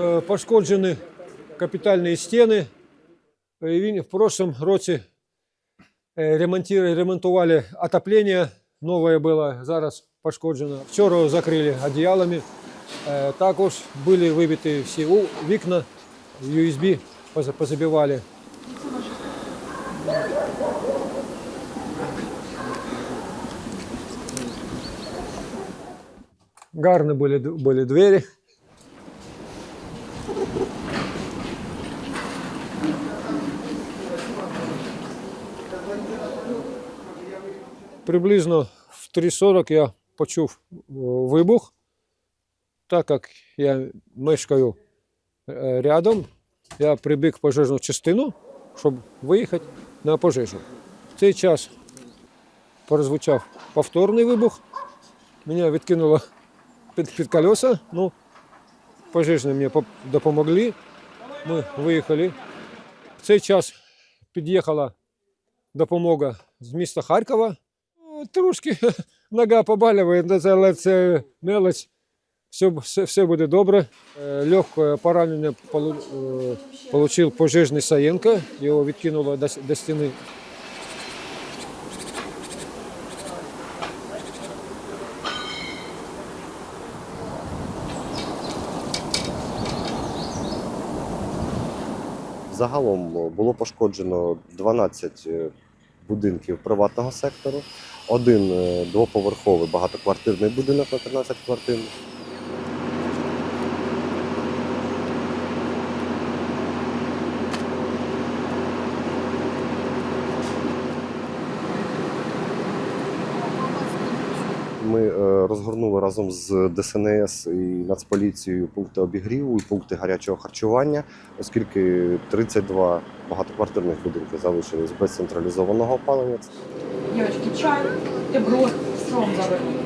Е, Пошкоджені капітальні стіни. Е, і Він в прошлом році е, ремонтували, ремонтували отоплення. Нове було, зараз пошкоджено. Вчора закрили одіялами. Е, Також були вибиті всі у- вікна, USB поза- позабивали. Гарні були, були двері. Приблизно в 3.40 я почув вибух. Так як я мешкаю е, рядом, я прибіг в пожежну частину, щоб виїхати на пожежу. В цей час прозвучав повторний вибух. Мене відкинуло під, під колеса. Ну, пожежні мені допомогли. Ми виїхали. В цей час під'їхала допомога з міста Харкова. Ну, Трошки нога побалює, але це мелоч. Все, все, буде добре. Е, Легке поранення отримав пожежний Саєнко. Його відкинуло до, до стіни. Загалом було пошкоджено 12 е, будинків приватного сектору, один е, двоповерховий багатоквартирний будинок на 13 квартир. Ми е, розгорнули разом з ДСНС і Нацполіцією пункти обігріву і пункти гарячого харчування, оскільки 32 багатоквартирних будинки залишились без централізованого опалення. Девочки, чай, бутерброд, стром завернуть.